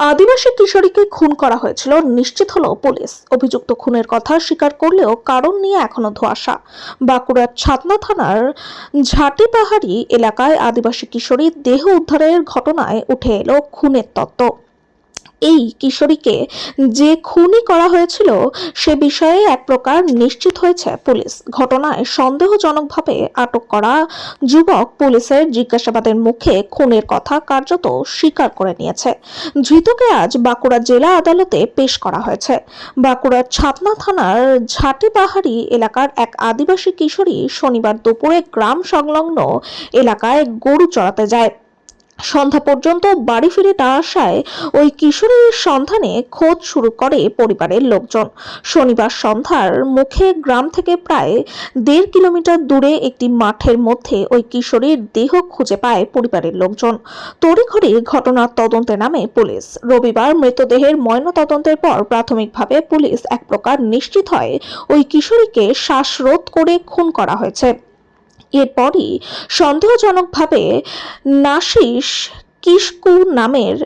আদিবাসী কিশোরীকে খুন করা হয়েছিল, নিশ্চিত হলো পুলিশ। অভিযুক্ত খুনের কথা স্বীকার করলেও কারণ নিয়ে এখনও ধোয়াশা। বাঁকুড়ার ছাতনা থানার ঝাটিপাহাড়ি এলাকায় আদিবাসী কিশোরীর দেহ উদ্ধারের ঘটনায় উঠে এলো খুনের তত্ত্ব। এই কিশোরীকে যে খুনই করা হয়েছিল সে বিষয়ে এক প্রকার নিশ্চিত হয়েছে পুলিশ। ঘটনায় সন্দেহজনকভাবে আটক করা যুবক পুলিশের জিজ্ঞাসাবাদের মুখে খুনের কথা কার্যত স্বীকার করে নিয়েছে। ধৃতকে আজ বাঁকুড়া জেলা আদালতে পেশ করা হয়েছে। বাঁকুড়ার ছাতনা থানার ঝাটিপাহাড়ি এলাকার এক আদিবাসী কিশোরী শনিবার দুপুরে গ্রাম সংলগ্ন এলাকায় গরু চড়াতে যায়। সন্ধ্যা পর্যন্ত বাড়ি ফিরে না আসায় ওই কিশোরীর সন্ধানে খোঁজ শুরু করে পরিবারের লোকজন। শনিবার সন্ধ্যার মুখে গ্রাম থেকে প্রায় দেড় কিলোমিটার দূরে একটি মাঠের মধ্যে ওই কিশোরীর দেহ খুঁজে পায় পরিবারের লোকজন। তড়িঘড়ি ঘটনার তদন্তে নামে পুলিশ। রবিবার মৃতদেহের ময়নাতদন্তের পর প্রাথমিকভাবে পুলিশ এক প্রকার নিশ্চিত হয় ওই কিশোরীকে শ্বাসরোধ করে খুন করা হয়েছে। এরপরই সন্দেহজনকভাবে নাসিস কিসকু নামের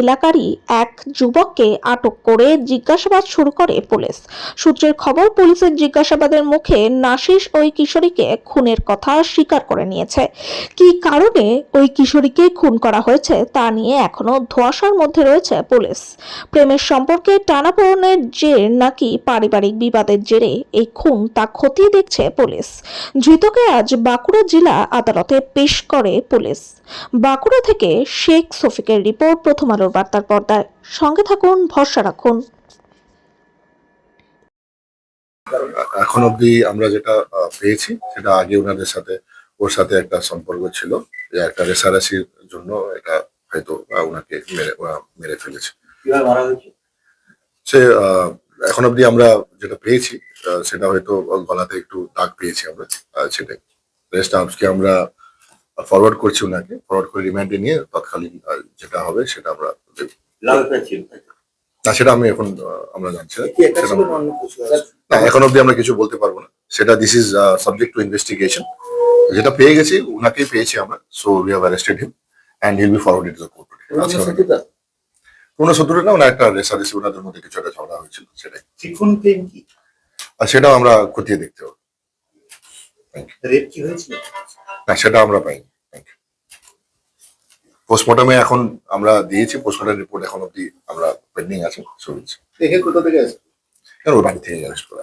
এলাকারই এক যুবককে আটক করে জিজ্ঞাসাবাদ শুরু করে পুলিশ। সূত্রের খবর, পুলিশের জিজ্ঞাসাবাদের মুখে নাশিস ওই কিশোরীকে খুনের কথা স্বীকার করে নিয়েছে। কি কারণে ওই কিশোরীকে খুন করা হয়েছে তা নিয়ে এখনও ধোঁয়াশার মধ্যে রয়েছে পুলিশ। প্রেমের সম্পর্কে টানাপোড়েনের জের নাকি পারিবারিক বিবাদের জেরে এই খুন তা খতিয়ে দেখছে পুলিশ। ধৃতকে আজ বাঁকুড়া জেলা আদালতে পেশ করে পুলিশ। বাঁকুড়া থেকে শেখ সফিকের রিপোর্ট প্রথম আলোর বার্তার পর্দায়। সঙ্গে থাকুন ভরসা রাখুন। এখন অবধি আমরা যেটা পেয়েছি সেটা আগে ওনাদের সাথে ওর সাথে একটা সম্পর্ক ছিল। যে একটা রেসারেসির জন্য এটা হয়তো আহ, ওনাকে মেরে ফেলেছে। সে আহ, এখন অবধি আমরা যেটা পেয়েছি আহ, সেটা হয়তো গলাতে একটু দাগ পেয়েছি আমরা সেটাই। রেস্ট আজকে আমরা ফরওয়ার্ড করছি ওনাকে ফরওয়ার্ড করে রিমান্ডে নিয়ে তৎকালীন যেটা হবে সেটা আমরা। না সেটা আমি এখন আমরা জানছি না। এখন অব্দি আমরা কিছু বলতে পারব না। সেটা this is subject to investigation যেটা পেয়ে গেছি ওনাকেই পেয়েছি আমরা so we have arrested him and he'll be forwarded to the court কোনো শত্রুতা? না ওনা একটা রেসারেসি ওনাদের মধ্যে কিছু একটা ঝগড়া হয়েছিল সেটাই। শিক্ষণ প্রেম কি? আর সেটাও আমরা খতিয়ে দেখতে হবে। রেপ কি হয়েছিল? না সেটা আমরা পাই পোস্টমর্টমে এখন আমরা দিয়েছি পোস্টমর্টম রিপোর্ট এখন অব্দি আমরা পেন্ডিং আছে দেখে কোথা থেকে আসবে? বাড়ি থেকে অ্যারেস্ট করা